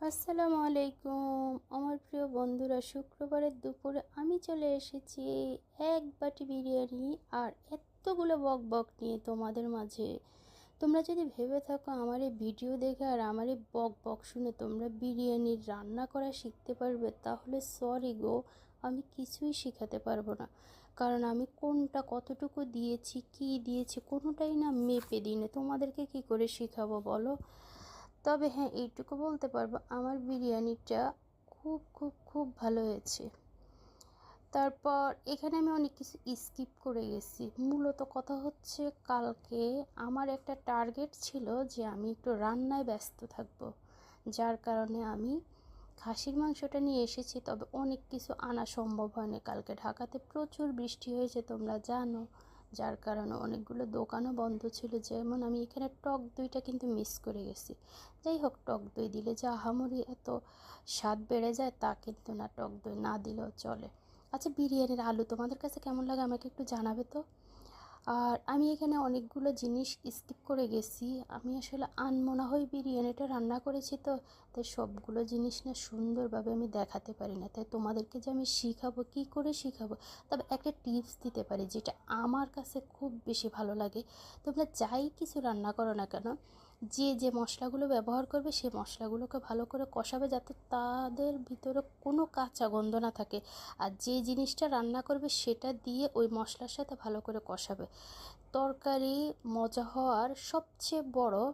আসসালামু আলাইকুম। আমার প্রিয় বন্ধুরা, শুক্রবারের দুপুরে আমি চলে এসেছি এক বাটি বিরিয়ানি আর এতগুলো বক বক নিয়ে তোমাদের মাঝে। তোমরা যদি ভেবে থাকো, আমার এই ভিডিও দেখে আর আমার এই বক বক শুনে তোমরা বিরিয়ানির রান্না করা শিখতে পারবে, তাহলে সরি গো, আমি কিছুই শেখাতে পারব না। কারণ আমি কোনটা কতটুকু দিয়েছি, কি দিয়েছি, কোনোটাই না মেপে দিই তোমাদেরকে কি করে শেখাবো বলো? তবে হ্যাঁ এইটুকু বলতে পারব, আমার বিরিয়ানিটা খুব খুব খুব ভালো হয়েছে। তারপর এখানে আমি অনেক কিছু স্কিপ করে গেছি। মূলত কথা হচ্ছে কালকে আমার একটা টার্গেট ছিল যে আমি একটু রান্নায় ব্যস্ত থাকব। যার কারণে আমি খাসির মাংসটা নিয়ে এসেছি, তবে অনেক কিছু আনা সম্ভব হয়নি। কালকে ঢাকাতে প্রচুর বৃষ্টি হয়েছে, তোমরা জানো। যার কারণে অনেকগুলো দোকানও বন্ধ ছিল। যেমন আমি এখানে টক দইটা কিন্তু মিস করে গেছি। যাই হোক, টক দই দিলে যে আহামরি এত স্বাদ বেড়ে যায় তা কিন্তু না, টক দই না দিলেও চলে। আচ্ছা বিরিয়ানির আলু তোমাদের কাছে কেমন লাগে আমাকে একটু জানাবে তো? আর আমি এখানে অনেকগুলো জিনিস স্কিপ করে গেছি। আমি আসলে আনমনা হয়ে বিরিয়ানিটা রান্না করেছি তো, তাই সবগুলো জিনিস না সুন্দরভাবে আমি দেখাতে পারি না। তাই তোমাদেরকে যে আমি শিখাবো, কি করে শিখাবো, তবে একটা টিপস দিতে পারি যেটা আমার কাছে খুব বেশি ভালো লাগে। তোমরা যাই কিছু রান্না করো না কেন যে যে মশলাগুলো ব্যবহার করবে সেই মশলাগুলোকে ভালো করে কষাবে যাতে তাদের ভিতরে কোনো কাঁচা গন্ধ না থাকে। আর যে জিনিসটা রান্না করবে, সেটা দিয়ে ওই মশলার সাথে ভালো করে কষাবে। তরকারি মজা হওয়ার সবচেয়ে বড়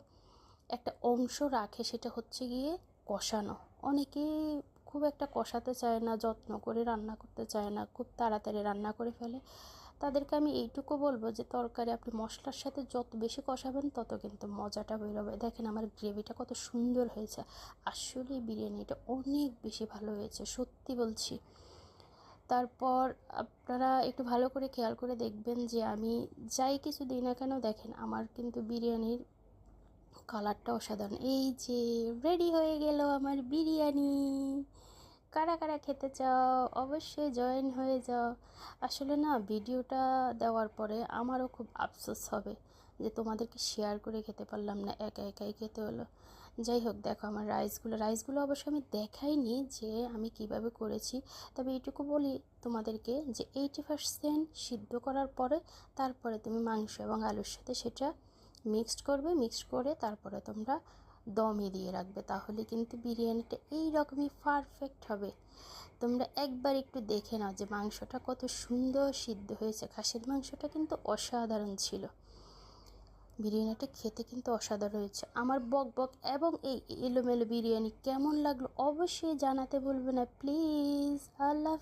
একটা অংশ রাখে সেটা হচ্ছে গিয়ে কষানো। অনেকেই খুব একটা কষাতে চায় না, যত্ন করে রান্না করতে চায় না, খুব তাড়াতাড়ি রান্না করে ফেলে। তাদেরকে আমি এইটুকু বলব যে তরকারি আপনি মশলার সাথে যত বেশি কষাবেন, তত কিন্তু মজাটা বেরোবে দেখেন আমার গ্রেভিটা কত সুন্দর হয়েছে। আসলে বিরিয়ানিটা অনেক বেশি ভালো হয়েছে, সত্যি বলছি। তারপর আপনারা একটু ভালো করে খেয়াল করে দেখবেন যে আমি যাই কিছু দিই না কেন, দেখেন আমার কিন্তু বিরিয়ানির কালারটা অসাধারণ। এই যে রেডি হয়ে গেল আমার বিরিয়ানি। কারা কারা খেতে চাও, অবশ্যই জয়েন হয়ে যাও। আসলে না ভিডিওটা দেওয়ার পরে আমারও খুব আফসোস হবে যে তোমাদেরকে শেয়ার করে খেতে পারলাম না, একা একাই খেতে হলো। যাই হোক, দেখো আমার রাইসগুলো রাইসগুলো অবশ্য আমি দেখাইনি যে আমি কীভাবে করেছি, তবে এইটুকু বলি তোমাদেরকে যে এইটি পার্সেন্ট সিদ্ধ করার পরে তারপরে তুমি মাংস এবং আলুর সাথে সেটা মিক্সড করবে। মিক্সড করে তারপরে তোমরা দমে দিয়ে রাখবে, তাহলে কিন্তু বিরিয়ানিটা এই রকমই পারফেক্ট হবে। তোমরা একবার একটু দেখে নাও যে মাংসটা কত সুন্দর সিদ্ধ হয়েছে। খাসির মাংসটা কিন্তু অসাধারণ ছিল। বিরিয়ানিটা খেতে কিন্তু অসাধারণ হয়েছে। আমার বক বক এবং এই এলোমেলো বিরিয়ানি কেমন লাগল অবশ্যই জানাতে বলবে না। প্লিজ, আল্লাহ